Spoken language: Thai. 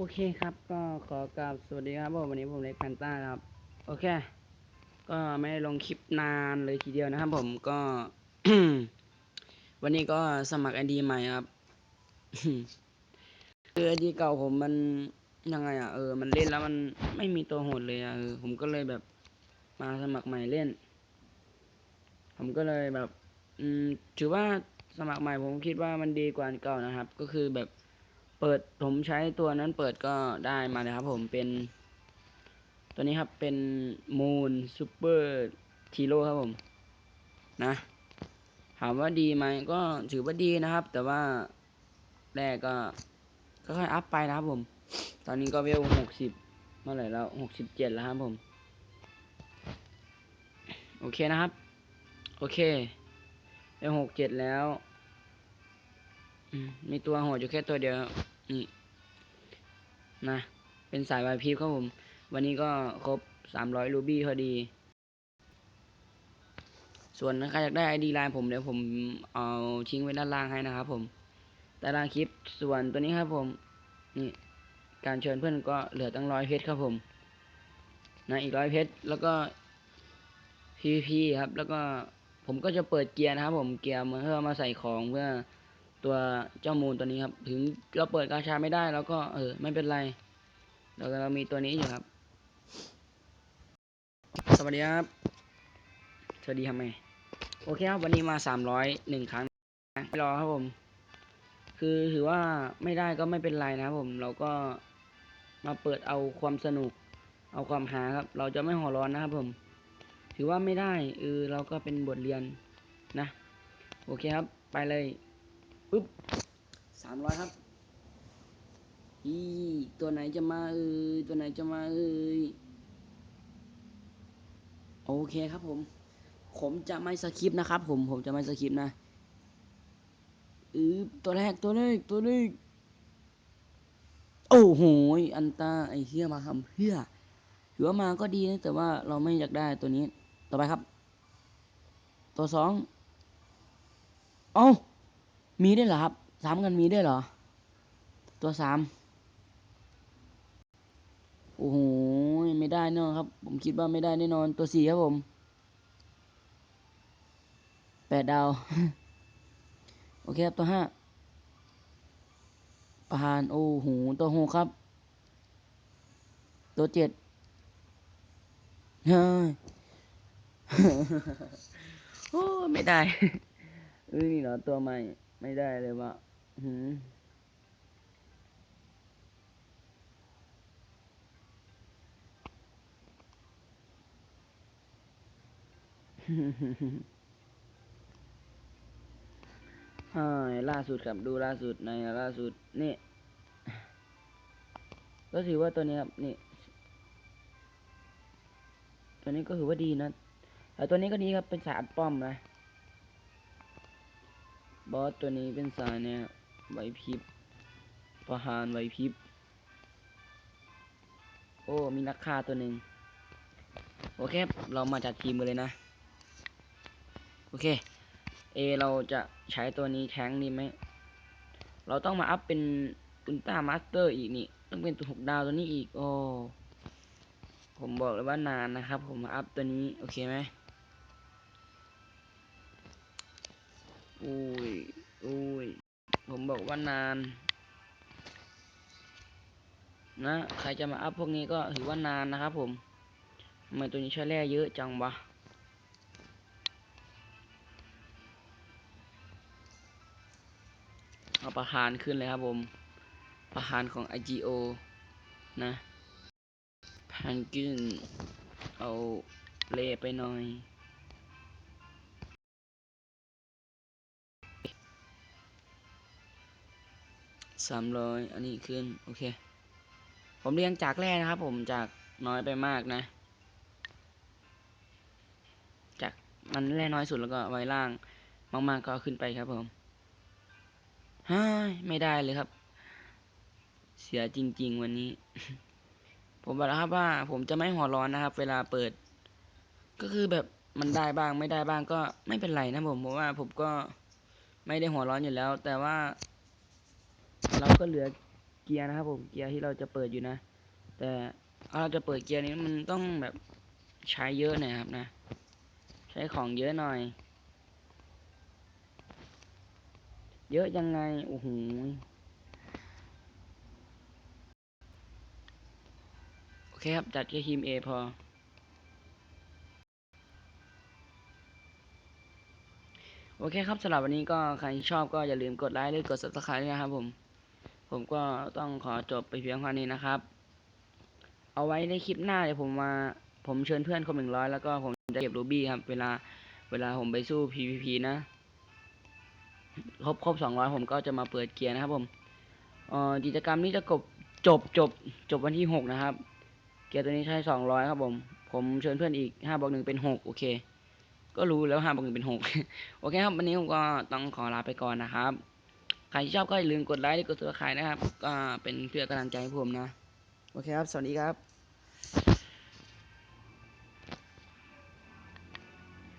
โอเคครับ ก็ขอกราบสวัสดีครับผมวันนี้ผมเล็กแพนต้าครับ โอเค ก็ไม่ได้ลงคลิปนานเลยทีเดียวนะครับผมก็ วันนี้ก็สมัครไอดีใหม่ครับ คือไอดีเก่าผมมันยังไงอะเออ มันเล่นแล้วมันไม่มีตัวโหดเลยอะเออผมก็เลยแบบมาสมัครใหม่เล่น ผมก็เลยแบบ อืม ถือว่าสมัครใหม่ผมคิดว่ามันดีกว่าเก่านะครับ ก็คือแบบ เปิดผมใช้ตัวนั้นเปิดก็ได้มาเลยครับผมเป็นตัวนี้ครับเป็นมูนซูเปอร์ทีโร่ครับผมนะถามว่าดีไหมก็ถือว่าดีนะครับ แต่ว่าแรกก็ค่อยๆอัพไปนะครับผม ตอนนี้ก็เวลหกสิบเมื่อไหร่แล้วหกสิบเจ็ดแล้วครับผม โอเคนะครับ โอเคเวลหกเจ็ดแล้ว มีตัวโหดอยู่แค่ตัวเดียว นี่ นะ เป็นสายวายพีครับผม วันนี้ก็ครบสามร้อยรูบี้พอดี ส่วนใครอยากได้ไอดีไลน์ผมเดี๋ยวผมเอาทิ้งไว้ด้านล่างให้นะครับผมด้านล่างคลิป ส่วนตัวนี้ครับผม นี่การเชิญเพื่อนก็เหลือตั้งร้อยเพชรครับผม นะอีกร้อยเพชรแล้วก็ PVP ครับ แล้วก็ผมก็จะเปิดเกียร์นะครับผมเกียร์มาเพื่อมาใส่ของเพื่อ ตัวเจ้ามูลตัวนี้ครับ ถึงเราเปิดกาชาไม่ได้แล้วก็เออไม่เป็นไรเราเรามีตัวนี้อยู่ครับ สวัสดีครับ สวัสดีทำไมโอเคครับวันนี้มาสามร้อยหนึ่งครั้งไม่รอครับผม คือถือว่าไม่ได้ก็ไม่เป็นไรนะครับผม เราก็มาเปิดเอาความสนุก เอาความหาครับ เราจะไม่หัวร้อนนะครับผม ถือว่าไม่ได้เออเราก็เป็นบทเรียนนะ โอเคครับ ไปเลย ปึ๊บสามร้อยครับอีตัวไหนจะมาเอ่ยตัวไหนจะมาเอ่ยโอเคครับผม ผมจะไม่สคริปต์นะครับ ผมผมจะไม่สคริปต์นะอือตัวแรกตัวแรกตัวแรกโอ้โหอันตาไอเฮียมาทำเพื่อถือว่ามาก็ดีนะแต่ว่าเราไม่อยากได้ตัวนี้ ต่อไปครับ ตัวสองเอ้า มีได้วยเหรอครับสามกันมีได้วยเหรอ ตัวสามโอ้โหไม่ได้แน่นอนครับ ผมคิดว่าไม่ได้แน่นอนตัวสี่ครับผมแปดดาว โอเคครับตัวห้าประหารโอ้โหตัวหกครับ ตัวเจ็ดเฮ้ยโอ้ไม่ได้เอ้ยนี่เหรอตัวใหม่ ไม่ได้เลยว่ะหืมอ่าล่าสุดครับดูล่าสุดในล่าสุดนี่ก็ถือว่าตัวนี้ครับนี่ ตัวนี้ก็ถือว่าดีนะแต่ตัวนี้ก็ดีครับเป็นสายอัดป้อมนะ บอสตัวนี้เป็นสายเนี่ยไหวพริบประหารไหวพริบ โอ้ มีนักฆ่าตัวหนึ่งโอเค เรามาจัดทีมกันเลยนะ โอเค เอ เราจะใช้ตัวนี้แทงดีไหม เราต้องมาอัพเป็นอุลตร้ามาสเตอร์อีกนี่ ต้องเป็นตัวหกดาวตัวนี้อีก โอ้ ผมบอกเลยว่านานนะครับ ผมมาอัพตัวนี้ โอเคไหม อุ้ยอุ้ยผมบอกว่านาน นะ ใครจะมาอัพพวกนี้ก็ถือว่านานนะครับผมทำไมตัวนี้ใช้แร่เยอะจังวะเอาประหารขึ้นเลยครับผม ประหารของ IGO นะแพนกินเอาเลไปหน่อย สามร้อยอันนี้ขึ้น โอเค ผมเรียงจากแรกนะครับผมจากน้อยไปมากนะ จากมันแร่น้อยสุดแล้วก็ไว้ล่าง มาก ๆ ก็ขึ้นไปครับผมฮ่าไม่ได้เลยครับ เสียจริง ๆ วันนี้ ผมบอกแล้วครับว่า ผมจะไม่หัวร้อนนะครับ เวลาเปิด ก็คือแบบมันได้บ้างไม่ได้บ้างก็ไม่เป็นไรนะผมเพราะว่าผมก็ไม่ได้หัวร้อนอยู่แล้ว แต่ว่า เราก็เหลือเกียร์นะครับผมเกียร์ที่เราจะเปิดอยู่นะ แต่เราจะเปิดเกียร์นี้มันต้องแบบใช้เยอะหน่อยครับนะ ใช้ของเยอะหน่อย เยอะยังไงโอ้โหโอเคครับจัดแค่ทีม A พอโอเคครับสำหรับวันนี้ก็ใครชอบก็อย่าลืมกดไลค์หรือกด subscribe ด้วยนะครับผม ผมก็ต้องขอจบไปเพียงเท่านี้นะครับ เอาไว้ในคลิปหน้าเดี๋ยวผมมาผมเชิญเพื่อนครบหนึ่งร้อยแล้วก็ผมจะเก็บรูบี้ครับ เวลาเวลาผมไปสู้ PVP นะ ครบครบสองร้อยผมก็จะมาเปิดเกียร์นะครับผมกิจกรรมนี้จะกบจบจบจบวันที่หกนะครับ เกียร์ตัวนี้ใช้สองร้อยครับผม ผมเชิญเพื่อนอีกห้าบวกหนึ่งเป็นหกโอเค ก็รู้แล้วห้าบวกหนึ่งเป็นหกโอเคครับวันนี้ผมก็ต้องขอลาไปก่อนนะครับ ใครที่ชอบก็อย่าลืมกดไลค์กดซับสไครต์นะครับ ก็เป็นเพื่อกำลังใจให้ผมนะ โอเคครับ สวัสดีครับ